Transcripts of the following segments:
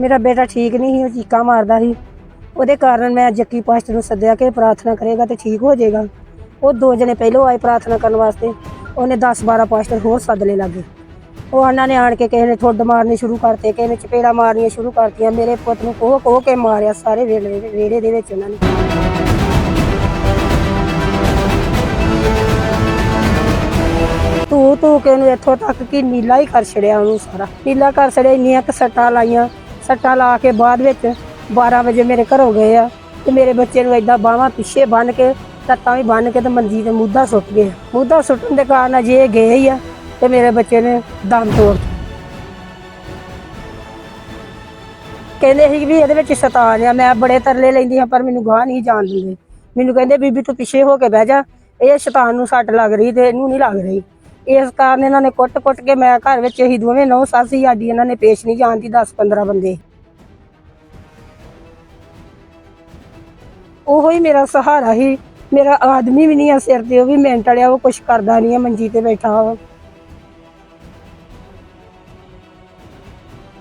ਮੇਰਾ ਬੇਟਾ ਠੀਕ ਨਹੀਂ ਸੀ, ਉਹ ਚੀਕਾਂ ਮਾਰਦਾ ਸੀ। ਉਹਦੇ ਕਾਰਨ ਮੈਂ ਜੱਕੀ ਪਾਸਟਰ ਨੂੰ ਸੱਦਿਆ ਕਿ ਪ੍ਰਾਰਥਨਾ ਕਰੇਗਾ ਤੇ ਠੀਕ ਹੋ ਜਾਏਗਾ। ਉਹ ਦੋ ਜਣੇ ਪਹਿਲੋਂ ਆਏ ਪ੍ਰਾਰਥਨਾ ਕਰਨ ਵਾਸਤੇ। ਉਹਨੇ 10 12 ਪਾਸਟਰ ਹੋਰ ਸੱਦ ਲੈ ਲਾਗੇ। ਉਹ ਉਹਨਾਂ ਨੇ ਆਣ ਕੇ ਕਿਸੇ ਨੇ ਠੁੱਡ ਮਾਰਨੀ ਸ਼ੁਰੂ ਕਰਤੇ, ਕਿਸੇ ਨੇ ਚਪੇੜਾ ਮਾਰਨੀਆਂ ਸ਼ੁਰੂ ਕਰਤੀਆਂ। ਮੇਰੇ ਪੁੱਤ ਨੂੰ ਕੋਹ ਕੋਹ ਕੇ ਮਾਰਿਆ ਸਾਰੇ ਵੇਲੇ ਵੇੜੇ ਦੇ ਵਿੱਚ ਉਹਨਾਂ ਨੇ। ਤੂੰ ਤੂੰ ਕੇ ਉਹਨੂੰ ਇੱਥੋਂ ਤੱਕ ਕਿ ਨੀਲਾ ਹੀ ਕਰ ਛੜਿਆ ਉਹਨੂੰ ਸਾਰਾ। ਨੀਲਾ ਕਰ ਛੜਿਆ ਇੰਨੀਆਂ ਕੁ ਸੱਟਾਂ ਲਾਈਆਂ। ਸੱਟਾਂ ਲਾ ਕੇ ਬਾਅਦ ਵਿੱਚ 12 ਵਜੇ ਮੇਰੇ ਘਰੋਂ ਗਏ ਆ ਤੇ ਮੇਰੇ ਬੱਚੇ ਨੂੰ ਏਦਾਂ ਬਾਹਾਂ ਪਿੱਛੇ ਬੰਨ ਕੇ ਲੱਤਾਂ ਵੀ ਬੰਨ ਕੇ ਤੇ ਮੰਜੀ ਤੇ ਮੁੱਦਾ ਸੁੱਟ ਗਏ। ਮੁੱਦਾ ਸੁੱਟਣ ਦੇ ਕਾਰਨ ਅਜੇ ਗਏ ਹੀ ਆ ਤੇ ਮੇਰੇ ਬੱਚੇ ਨੇ ਦਮ ਤੋੜ ਕਹਿੰਦੇ ਸੀ ਵੀ ਇਹਦੇ ਵਿੱਚ ਸ਼ੈਤਾਨ ਆ, ਮੈਂ ਬੜੇ ਤਰਲੇ ਲੈਂਦੀ ਹਾਂ ਪਰ ਮੈਨੂੰ ਗਾਹ ਨਹੀਂ ਜਾਣ ਦਿੰਦੇ। ਮੈਨੂੰ ਕਹਿੰਦੇ ਬੀਬੀ ਤੂੰ ਪਿੱਛੇ ਹੋ ਕੇ ਬਹਿ ਜਾ, ਇਹ ਸ਼ੈਤਾਨ ਨੂੰ ਸੱਟ ਲੱਗ ਰਹੀ ਤੇ ਇਹਨੂੰ ਨਹੀਂ ਲੱਗ ਰਹੀ। ਇਸ ਕਾਰਨ ਇਹਨਾਂ ਨੇ ਕੁੱਟ-ਕੁੱਟ ਕੇ ਮੈਂ ਘਰ ਵਿੱਚ ਹੀ ਦੋਵੇਂ ਨੌ ਸੱਸ ਹੀ ਇਹਨਾਂ ਨੇ ਪੇਸ਼ ਨਹੀਂ ਜਾਣ ਦੀ 10-15 ਬੰਦੇ। ਉਹੋ ਹੀ ਮੇਰਾ ਸਹਾਰਾ ਹੀ ਮੇਰਾ ਆਦਮੀ ਵੀ ਨਹੀਂ ਆ ਸਿਰ ਤੇ, ਉਹ ਵੀ ਮਿੰਟ ਵਾਲਿਆ, ਉਹ ਕੁਛ ਕਰਦਾ ਨਹੀਂ ਆ, ਮੰਜੀ ਤੇ ਬੈਠਾ ਵਾ।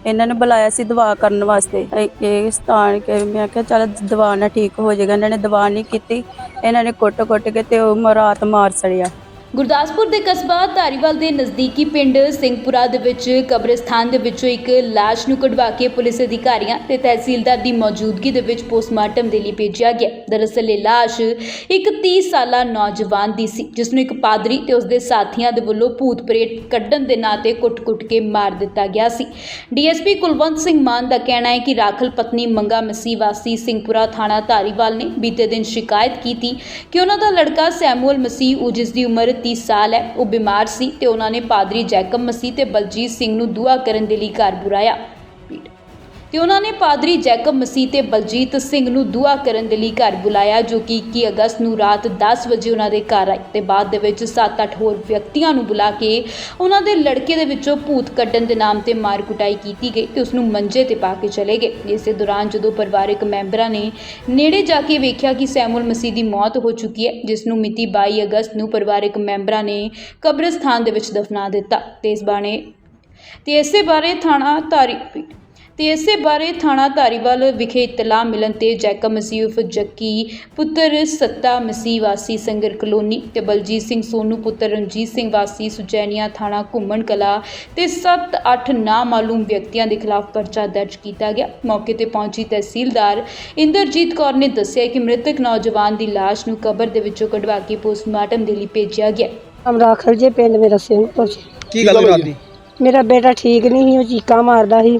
ਇਹਨਾਂ ਨੇ ਬੁਲਾਇਆ ਸੀ ਦਵਾ ਕਰਨ ਵਾਸਤੇ। ਇਹ- ਇਹ ਸਥਾਨ ਕੇ ਮੈਂ ਕਿਹਾ, ਚੱਲ ਦਵਾ ਨਾਲ ਠੀਕ ਹੋ ਜਾਏਗਾ। ਇਹਨਾਂ ਨੇ ਦਵਾ ਨਹੀਂ ਕੀਤੀ। ਇਹਨਾਂ ਨੇ ਕੁੱਟ-ਕੁੱਟ ਕੇ ਤੇ ਉਹ ਮ- ਰਾਤ ਮਾਰ ਸੜਿਆ। ਗੁਰਦਾਸਪੁਰ ਦੇ ਕਸਬਾ ਧਾਰੀਵਾਲ ਦੇ ਨਜ਼ਦੀਕੀ ਪਿੰਡ ਸਿੰਘਪੁਰਾ ਦੇ ਵਿੱਚ ਕਬਰਸਤਾਨ ਦੇ ਵਿੱਚੋਂ ਇੱਕ ਲਾਸ਼ ਨੂੰ ਕਢਵਾ ਕੇ ਪੁਲਿਸ ਅਧਿਕਾਰੀਆਂ ਤੇ ਤਹਿਸੀਲਦਾਰ ਦੀ ਮੌਜੂਦਗੀ ਦੇ ਵਿੱਚ ਪੋਸਟਮਾਰਟਮ ਦੇ ਲਈ ਭੇਜਿਆ ਗਿਆ। ਦਰਅਸਲ ਇਹ ਲਾਸ਼ ਇੱਕ 30 ਸਾਲਾ ਨੌਜਵਾਨ ਦੀ ਸੀ, ਜਿਸ ਨੂੰ ਇੱਕ ਪਾਦਰੀ ਤੇ ਉਸਦੇ ਸਾਥੀਆਂ ਦੇ ਵੱਲੋਂ ਭੂਤ ਪ੍ਰੇਤ ਕੱਢਣ ਦੇ ਨਾਂ ਤੇ ਕੁੱਟ-ਕੁੱਟ ਕੇ ਮਾਰ ਦਿੱਤਾ ਗਿਆ ਸੀ। ਡੀਐਸਪੀ ਕੁਲਵੰਤ ਸਿੰਘ ਮਾਨ ਦਾ ਕਹਿਣਾ ਹੈ ਕਿ ਰਾਖਲ ਪਤਨੀ ਮੰਗਾ ਮਸੀਹ ਵਾਸੀ ਸਿੰਘਪੁਰਾ ਥਾਣਾ ਧਾਰੀਵਾਲ ਨੇ ਬੀਤੇ ਦਿਨ ਸ਼ਿਕਾਇਤ ਕੀਤੀ ਕਿ ਉਹਨਾਂ ਦਾ ਲੜਕਾ ਸੈਮੂਅਲ ਮਸੀਹ, ਉਹ ਜਿਸ ਦੀ ਉਮਰ 30 ਸਾਲ ਹੈ। ਉਹ ਬਿਮਾਰ ਸੀ ਤੇ ਉਹਨਾਂ ਨੇ ਪਾਦਰੀ ਜੈਕਬ ਮਸੀਹ ਤੇ ਬਲਜੀਤ ਸਿੰਘ ਨੂੰ ਦੁਆ ਕਰਨ ਦੇ ਲਈ ਘਰ ਬੁਲਾਇਆ। ਤੇ ਉਹਨਾਂ ਨੇ ਪਾਦਰੀ ਜੈਕਬ ਮਸੀਹ ਤੇ ਬਲਜੀਤ ਸਿੰਘ ਨੂੰ ਦੁਆ ਕਰਨ ਦੇ ਲਈ ਘਰ ਬੁਲਾਇਆ, ਜੋ ਕਿ 21 ਅਗਸਤ ਨੂੰ ਰਾਤ 10 ਵਜੇ ਉਹਨਾਂ ਦੇ ਘਰ ਆਏ ਤੇ ਬਾਅਦ ਦੇ ਵਿੱਚ 7-8 ਹੋਰ ਵਿਅਕਤੀਆਂ ਨੂੰ ਬੁਲਾ ਕੇ ਉਹਨਾਂ ਦੇ ਲੜਕੇ ਦੇ ਵਿੱਚੋਂ ਭੂਤ ਕੱਢਣ ਦੇ ਨਾਮ ਤੇ ਮਾਰ ਕੁਟਾਈ ਕੀਤੀ ਗਈ ਤੇ ਉਸ ਨੂੰ ਮੰਜੇ ਤੇ ਪਾ ਕੇ ਚਲੇ ਗਏ। ਇਸੇ ਦੌਰਾਨ ਜਦੋਂ ਪਰਿਵਾਰਕ ਮੈਂਬਰਾਂ ਨੇ ਨੇੜੇ ਜਾ ਕੇ ਵੇਖਿਆ ਕਿ ਸੈਮੂਅਲ ਮਸੀਹ ਦੀ ਮੌਤ ਹੋ ਚੁੱਕੀ ਹੈ, ਜਿਸ ਨੂੰ ਮਿਤੀ 22 ਅਗਸਤ ਨੂੰ ਪਰਿਵਾਰਕ ਮੈਂਬਰਾਂ ਨੇ ਕਬਰਸਥਾਨ ਦੇ ਵਿੱਚ ਦਫਨਾ ਦਿੱਤਾ। ਤੇ ਇਸ ਬਾਣੇ ਤੇ ਇਸੇ ਬਾਰੇ ਥਾਣਾ ਧਾਰੀ ਤੇ ਇਸੇ ਬਾਰੇ ਥਾਣਾ ਧਾਰੀਵਾਲ ਵਿਖੇ ਇਤਲਾਹ ਮਿਲਣ ਤੇ ਜੈਕਬ ਮਸੀਹ ਉਰਫ ਜੱਕੀ ਪੁੱਤਰ ਸੱਤਾ ਮਸੀਹ ਵਾਸੀ ਸੰਗਰ ਕਲੋਨੀ ਤੇ ਬਲਜੀਤ ਸਿੰਘ ਸੋਨੂ ਪੁੱਤਰ ਰਣਜੀਤ ਸਿੰਘ ਵਾਸੀ ਸੁਜੈਨੀਆਂ ਥਾਣਾ ਘੁੰਮਣ ਕਲਾ ਤੇ 7-8 ਨਾਮਾਲੂਮ ਵਿਅਕਤੀਆਂ ਦੇ ਖਿਲਾਫ ਪਰਚਾ ਦਰਜ ਕੀਤਾ ਗਿਆ। ਮੌਕੇ ਤੇ ਪਹੁੰਚੀ ਤਹਿਸੀਲਦਾਰ ਇੰਦਰਜੀਤ ਕੌਰ ਨੇ ਦੱਸਿਆ ਕਿ ਮ੍ਰਿਤਕ ਨੌਜਵਾਨ ਦੀ ਲਾਸ਼ ਨੂੰ ਕਬਰ ਦੇ ਵਿੱਚੋਂ ਕਢਵਾ ਕੇ ਪੋਸਟਮਾਰਟਮ ਦੇ ਲਈ ਭੇਜਿਆ ਗਿਆ। ਅਮਰਾਖਲ ਜੇ ਪਿੰਡ ਮੇਰਾ ਸਿੰਘਪੁਰ ਚ ਕੀ ਗੱਲ ਹੋਈ? ਰਾਤੀ ਮੇਰਾ ਬੇਟਾ ਠੀਕ ਨਹੀਂ ਸੀ ਉਹ ਚੀਕਾਂ ਮਾਰਦਾ ਸੀ।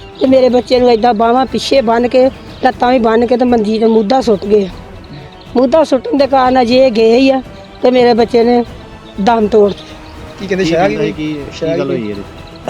ਤੇ ਮੇਰੇ ਬੱਚੇ ਨੂੰ ਏਦਾਂ ਬਾਹਾਂ ਪਿੱਛੇ ਬੰਨ ਕੇ ਲੱਤਾਂ ਵੀ ਬੰਨ ਕੇ ਤੇ ਮੰਜੀ ਤੇ ਮੁੱਦਾ ਸੁੱਟ ਗਏ। ਮੁੱਦਾ ਸੁੱਟਣ ਦੇ ਕਾਰਨ ਅਜੇ ਇਹ ਗਏ ਹੀ ਆ ਤੇ ਮੇਰੇ ਬੱਚੇ ਨੇ ਦਮ ਤੋੜ ਦਿੱਤਾ। ਕੀ ਕਹਿੰਦੇ ਸ਼ਹਿਰ ਕੀ ਗੱਲ ਹੋਈ ਇਹਦੇ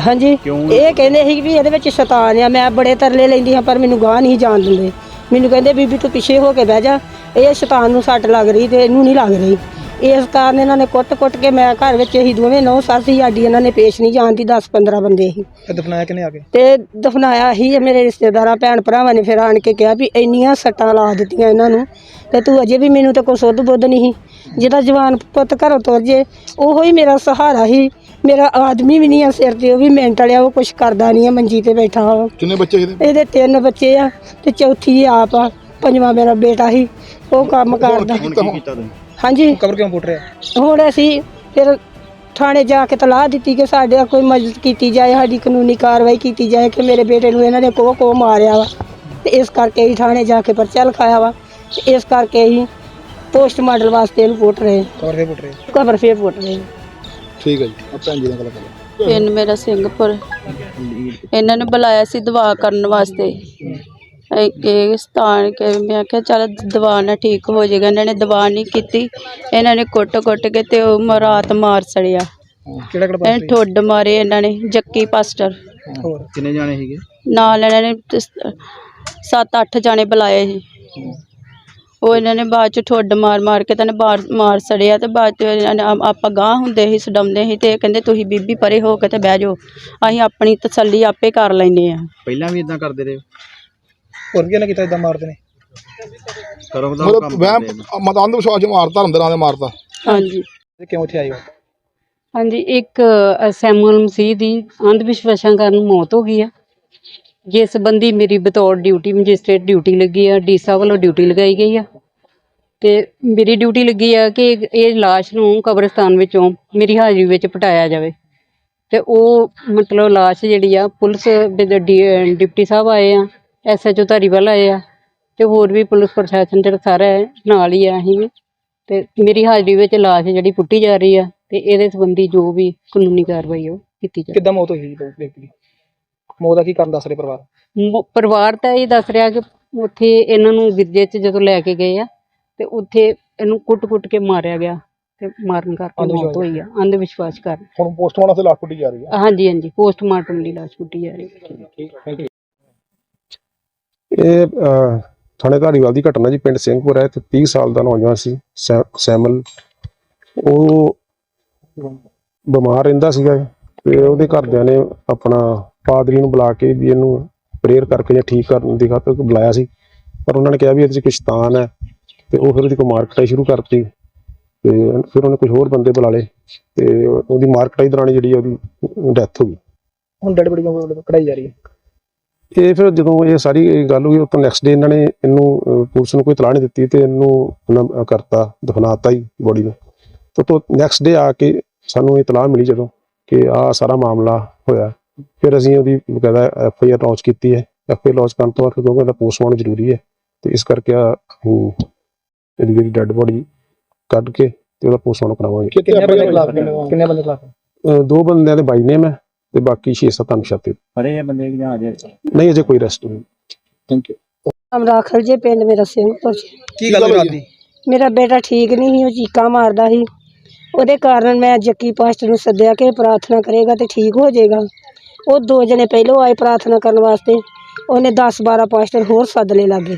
ਹਾਂਜੀ? ਇਹ ਕਹਿੰਦੇ ਸੀ ਵੀ ਇਹਦੇ ਵਿੱਚ ਸ਼ੈਤਾਨ ਆ ਮੈਂ ਬੜੇ ਤਰਲੇ ਲੈਂਦੀ ਹਾਂ ਪਰ ਮੈਨੂੰ ਗਾਹ ਨਹੀਂ ਜਾਣ ਦਿੰਦੇ। ਮੈਨੂੰ ਕਹਿੰਦੇ ਬੀਬੀ ਤੂੰ ਪਿੱਛੇ ਹੋ ਕੇ ਬਹਿ ਜਾ ਇਹ ਸ਼ੈਤਾਨ ਨੂੰ ਸੱਟ ਲੱਗ ਰਹੀ ਤੇ ਇਹਨੂੰ ਨਹੀਂ ਲੱਗ ਰਹੀ। ਇਸ ਕਾਰਨ ਇਹਨਾਂ ਨੇ ਕੁੱਟ-ਕੁੱਟ ਕੇ ਮੈਂ ਘਰ ਵਿੱਚ ਹੀ ਦੋਵੇਂ ਨੌ ਸੱਸ ਹੀ ਸਾਡੀ ਇਹਨਾਂ ਨੇ ਪੇਸ਼ ਨਹੀਂ ਜਾਣ ਦੀ 10-15 ਬੰਦੇ ਸੀ। ਤੇ ਦਫਨਾਇਆ ਕਿਨੇ ਆ ਕੇ? ਤੇ ਦਫਨਾਇਆ ਹੀ ਮੇਰੇ ਰਿਸ਼ਤੇਦਾਰਾਂ ਭੈਣ ਭਰਾਵਾਂ ਨੇ ਫਿਰ ਆਣ ਕੇ ਕਿਹਾ ਵੀ ਇੰਨੀਆਂ ਸੱਟਾਂ ਲਾ ਦਿੱਤੀਆਂ ਇਹਨਾਂ ਨੂੰ ਤੇ ਤੂੰ ਅਜੇ ਵੀ ਮੈਨੂੰ ਤੇ ਕੋਈ ਸੁੱਧ ਬੁੱਧ ਨਹੀਂ ਸੀ। ਜਿਹਦਾ ਜਵਾਨ ਪੁੱਤ ਘਰੋਂ ਤੁਰ ਜੇ ਉਹੋ ਹੀ ਮੇਰਾ ਸਹਾਰਾ ਹੀ ਮੇਰਾ ਆਦਮੀ ਵੀ ਨਹੀਂ ਆ ਸਿਰ ਤੇ ਉਹ ਵੀ ਮਿੰਟ ਵਾਲਿਆ ਉਹ ਕੁਛ ਕਰਦਾ ਨਹੀਂ ਆ ਮੰਜੀ ਤੇ ਬੈਠਾ ਵਾ। ਕਿੰਨੇ ਬੱਚੇ ਇਹਦੇ? ਇਹਦੇ ਤਿੰਨ ਬੱਚੇ ਆ ਤੇ ਚੌਥੀ ਇਹ ਆਪ ਆ ਪੰਜਵਾਂ ਮੇਰਾ ਬੇਟਾ ਹੀ ਉਹ ਕੰਮ ਕਰਦਾ। ਹੁਣ ਕੀ ਕੀਤਾ ਤੁਸੀਂ? ਹਾਂਜੀ। ਕਬਰ ਕਿਉਂ ਪੁੱਟ ਰਿਹਾ? ਹੁਣ ਅਸੀਂ ਫਿਰ ਥਾਣੇ ਜਾ ਕੇ ਤਲਾਹ ਦਿੱਤੀ ਕਿ ਸਾਡੇ ਕੋਈ ਮਦਦ ਕੀਤੀ ਜਾਏ ਸਾਡੀ ਕਾਨੂੰਨੀ ਕਾਰਵਾਈ ਕੀਤੀ ਜਾਏ ਕਿ ਮੇਰੇ ਬੇਟੇ ਨੂੰ ਇਹਨਾਂ ਨੇ ਕੋਹ ਕੋਹ ਮਾਰਿਆ ਵਾ। ਤੇ ਇਸ ਕਰਕੇ ਹੀ ਥਾਣੇ ਜਾ ਕੇ ਪਰਚਾ ਲਿਖਾਇਆ ਵਾ। ਤੇ ਇਸ ਕਰਕੇ ਹੀ ਪੋਸਟ ਮਾਡਲ ਵਾਸਤੇ ਇਹਨੂੰ ਪੁੱਟ ਰਹੇ ਕਬਰ ਕੇ ਪੁੱਟ ਰਿਹਾ? ਕਬਰ ਫੇਰ ਪੁੱਟ ਰਹੇ ਠੀਕ ਹੈ ਜੀ। ਆ ਭੈਣ ਜੀ ਨਾਲ ਗੱਲ ਕਰੋ ਪਿੰਡ ਮੇਰਾ ਸਿੰਘਪੁਰ। ਇਹਨਾਂ ਨੇ ਬੁਲਾਇਆ ਸੀ ਦਵਾ ਕਰਨ ਵਾਸਤੇ। ਇਹ ਕੇ ਮੈਂ ਕਿਹਾ ਚੱਲ ਦਵਾ ਨਾਲ ਠੀਕ ਹੋ ਜਾਏਗਾ। ਇਹਨਾਂ ਨੇ ਦਵਾ ਨਹੀਂ ਕੀਤੀ। ਇਹਨਾਂ ਨੇ ਕੁੱਟ-ਕੁੱਟ ਕੇ ਤੇ ਉਹ ਮ- ਰਾਤ ਮਾਰ ਸੜਿਆ। ਕਿਹੜਾ ਕਿਹੜਾ ਠੁੱਡ ਮਾਰੇ ਇਹਨਾਂ ਨੇ ਜੱਕੀ ਪਾਸਟਰ। ਹੋਰ ਕਿੰਨੇ ਜਾਣੇ ਸੀਗੇ? ਨਾਲ ਇਹਨਾਂ ਨੇ ਤਸ- 7-8 ਜਾਣੇ ਬੁਲਾਏ ਸੀ। ਉਹ ਇਹਨਾਂ ਨੇ ਬਾਅਦ ਚ ਠੁੱਡ ਮਾਰ ਮਾਰ ਕੇ ਤੈਨੂੰ ਮਾਰ ਮਾਰ ਸੜਿਆ ਤੇ ਬਾਅਦ ਚ ਇਹਨਾਂ ਨੇ ਆ- ਆਪਾਂ ਗਾਂ ਹੁੰਦੇ ਸੀ ਸਡਾਉਂਦੇ ਸੀ ਤੇ ਇਹ ਕਹਿੰਦੇ ਤੁਸੀਂ ਬੀਬੀ ਪਰੇ ਹੋ ਕੇ ਤੇ ਬਹਿ ਜਾਓ। ਅਸੀਂ ਆਪਣੀ ਤਸੱਲੀ ਆਪੇ ਕਰ ਲੈਨੇ ਆ ਪਹਿਲਾਂ ਵੀ ਇਦਾਂ ਕਰਦੇ ਰਹੇ? ਹੋਰ ਕੀ ਨਾ ਕੀਤਾ ਇਦਾਂ ਮਾਰਦੇ ਨੇ? ਕਰੋ ਦਾ ਮਤਲਬ ਕੰਮ ਵਹਿਮ ਕਰਦੇ ਨੇ। ਮਤਾਂ ਵਿਸ਼ਵਾਸ ਨੂੰ ਮਾਰਤਾ ਧਰਮ ਦੇ ਨਾਂ ਤੇ ਮਾਰਤਾ। ਹਾਂਜੀ। ਕਿਉਂ ਇੱਥੇ ਆਏ ਹੋ? ਹਾਂਜੀ ਇੱਕ ਅ, ਸੈਮੂਅਲ ਮਸੀਹ ਦੀ ਅੰਧ ਵਿਸ਼ਵਾਸਾਂ ਕਾਰਨ ਮੌਤ ਹੋ ਗਈ ਆ। ਜਿਸ ਸੰਬੰਧੀ ਮੇਰੀ ਬਤੌਰ ਡਿਊਟੀ ਮੈਜਿਸਟ੍ਰੇਟ ਡਿਊਟੀ ਲੱਗੀ ਆ ਡੀਸਾ ਵੱਲੋਂ ਡਿਊਟੀ ਲਗਾਈ ਗਈ ਆ। ਤੇ ਮੇਰੀ ਡਿਊਟੀ ਲੱਗੀ ਆ ਕਿ ਇਹ- ਲਾਸ਼ ਨੂੰ ਕਬਰਸਤਾਨ ਵਿੱਚੋਂ ਮੇਰੀ ਹਾਜ਼ਰੀ ਵਿੱਚ ਪਟਾਇਆ ਜਾਵੇ। ਤੇ ਉਹ ਮਤਲਬ ਲਾਸ਼ ਜਿਹੜੀ ਆ ਪੁਲਿਸ ਦੇ ਡੀ- ਡਿਪਟੀ ਸਾਹਿਬ ਆਏ ਆ। ਐਸਐਚਓ ਧਾਰੀਵਾਲ ਆਏ ਆ ਤੇ ਹੋਰ ਵੀ ਪੁਲਿਸ ਪ੍ਰਸ਼ਾਸਨ ਜਿਹੜਾ ਸਾਰਾ ਹੈ, ਨਾਲ ਹੀ ਆ ਅਸੀਂ ਵੀ। ਤੇ ਮੇਰੀ ਹਾਜ਼ਰੀ ਵਿੱਚ ਲਾਸ਼ ਜਿਹੜੀ ਪੁੱਟੀ ਜਾ ਰਹੀ ਆ ਤੇ ਇਹਦੇ ਸੰਬੰਧੀ ਜੋ ਵੀ ਕਾਨੂੰਨੀ ਕਾਰਵਾਈ ਆ ਉਹ ਕੀਤੀ ਜਾਵੇ। ਕਿੱਦਾਂ ਮੌਤ ਹੋਈ ਜੀ ਵਿਅਕਤੀ ਦੀ ਮੌਤ ਦਾ ਕੀ ਕਾਰਨ ਦੱਸ ਰਹੇ ਪਰਿਵਾਰ? ਮ- ਪਰਿਵਾਰ ਤਾਂ ਇਹ ਦੱਸ ਰਿਹਾ ਕਿ ਉੱਥੇ ਇਹਨਾਂ ਨੂੰ ਗਿਰਜੇ 'ਚ ਜਦੋਂ ਲੈ ਕੇ ਗਏ ਆ ਤੇ ਉੱਥੇ ਇਹਨੂੰ ਕੁੱਟ-ਕੁੱਟ ਕੇ ਮਾਰਿਆ ਗਿਆ ਤੇ ਮਾਰਨ ਕਰਕੇ ਮੌਤ ਹੋਈ ਆ ਅੰਧ ਵਿਸ਼ਵਾਸ ਕਾਰਨ। ਹੁਣ ਪੋਸਟਮਾਰਟਮ ਤੇ ਲਾਸ਼ ਪੁੱਟੀ ਜਾ ਰਹੀ ਹੈ ਹਾਂਜੀ ਹਾਂਜੀ ਪੋਸਟਮਾਰਟਮ ਦੀ ਲਾਸ਼ ਪੁੱਟੀ ਜਾ ਰਹੀ ਹੈ। ਇਹ ਥਾਣੇ ਧਾਰੀਵਾਲ ਦੀ ਘਟਨਾ ਜੀ, ਪਿੰਡ ਸਿੰਘਪੁਰ ਹੈ ਤੇ 30 ਸਾਲ ਦਾ ਨੌਜਵਾਨ ਸੀ ਸੈਮਲ। ਉਹ ਬਿਮਾਰ ਰਹਿੰਦਾ ਸੀਗਾ ਤੇ ਉਹਦੇ ਘਰਦਿਆਂ ਨੇ ਆਪਣਾ ਪਾਦਰੀ ਨੂੰ ਬੁਲਾ ਕੇ ਵੀ ਇਹਨੂੰ ਪ੍ਰੇਅਰ ਕਰਕੇ ਜਾਂ ਠੀਕ ਕਰਨ ਦੀ ਖਾਤਰ ਬੁਲਾਇਆ ਸੀ। ਪਰ ਉਹਨਾਂ ਨੇ ਕਿਹਾ ਵੀ ਇਹਦੇ 'ਚ ਕੁਛ ਤਾਨ ਹੈ, ਤੇ ਉਹ ਫਿਰ ਉਹਦੀ ਕੋਈ ਮਾਰ ਕਟਾਈ ਸ਼ੁਰੂ ਕਰਤੀ। ਤੇ ਫਿਰ ਉਹਨੇ ਕੁਝ ਹੋਰ ਬੰਦੇ ਬੁਲਾ ਲਏ, ਤੇ ਉਹਦੀ ਮਾਰ ਕਟਾਈ ਦੌਰਾਨ ਜਿਹੜੀ ਉਹਦੀ ਡੈਥ ਹੋ ਗਈ। ਹੁਣ ਡੈਡ ਬੜੀ ਕਢਾਈ ਜਾ ਰਹੀ ਹੈ। ਇਹ ਫਿਰ ਜਦੋਂ ਇਹ ਸਾਰੀ ਗੱਲ ਹੋਈ ਉਹ ਤੋਂ ਨੈਕਸਟ ਡੇ ਇਹਨਾਂ ਨੇ ਇਹਨੂੰ ਪੁਲਿਸ ਨੂੰ ਕੋਈ ਤਲਾਹ ਨਹੀਂ ਦਿੱਤੀ ਤੇ ਇਹਨੂੰ ਕਰਤਾ ਦਫਨਾਤਾ ਹੀ ਬੋਡੀ ਨੂੰ। ਤੇ ਤੋਂ ਨੈਕਸਟ ਡੇ ਆ ਕੇ ਸਾਨੂੰ ਇਹ ਤਲਾਹ ਮਿਲੀ ਜਦੋਂ ਕਿ ਆ ਸਾਰਾ ਮਾਮਲਾ ਹੋਇਆ। ਫਿਰ ਅਸੀਂ ਉਹਦੀ ਬਕਾਇਦਾ ਐਫ ਆਈ ਆਰ ਲਾਂਚ ਕੀਤੀ ਹੈ। ਐਫ ਆਈ ਆਰ ਲਾਂਚ ਕਰਨ ਤੋਂ ਬਾਅਦ ਕਿਉਂਕਿ ਇਹਦਾ ਪੋਸਟਮਾਰਟਮ ਜ਼ਰੂਰੀ ਹੈ ਤੇ ਇਸ ਕਰਕੇ ਆ ਇਹਦੀ ਜਿਹੜੀ ਡੈੱਡ ਬੋਡੀ ਕੱਢ ਕੇ ਤੇ ਉਹਦਾ ਪੋਸਟਮਾਰਟਮ ਕਰਾਵਾਂਗੇ। ਕਿੰਨੇ ਬੰਦੇ ਖਿਲਾਫ ਨੇ? ਕਿੰਨੇ ਬੰਦੇ ਖਿਲਾਫ ਅਹ, ਦੋ ਬੰਦਿਆਂ ਦੇ ਬਾਈ ਨੇਮ ਹੈ। ਤੇ ਬਾਕੀ 6-7 ਅਨਸ਼ਾਤੇ ਫੜੇ ਆ ਬੰਦੇ ਜਾਂ ਅਜੇ ਨਹੀਂ ਅਜੇ ਕੋਈ ਅਰੈਸਟ ਨਹੀਂ। ਥੈਂਕ ਯੂ ਨਾਮ ਰਾਖਲ ਜੇ ਪਿੰਡ ਮੇਰਾ ਸਿੰਘਪੁਰ ਚ ਕੀ ਗੱਲ ਹੋਈ? ਮੇਰਾ ਬੇਟਾ ਠੀਕ ਨਹੀਂ ਸੀ ਉਹ ਚੀਕਾਂ ਮਾਰਦਾ ਸੀ। ਉਹਦੇ ਕਾਰਨ ਮੈਂ ਜੱਕੀ ਪਾਸਟਰ ਨੂੰ ਸੱਦਿਆ ਕਿ ਪ੍ਰਾਰਥਨਾ ਕਰੇਗਾ ਤੇ ਠੀਕ ਹੋ ਜਾਏਗਾ। ਉਹ ਦੋ ਜਣੇ ਪਹਿਲੋਂ ਆਏ ਪ੍ਰਾਰਥਨਾ ਕਰਨ ਵਾਸਤੇ। ਉਹਨੇ 10 12 ਪਾਸਟਰ ਹੋਰ ਸੱਦ ਲਏ ਲਾਗੇ।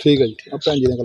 ਠੀਕ ਹੈ ਜੀ। ਆ ਭੈਣ ਜੀ ਨਾਲ ਗੱਲ।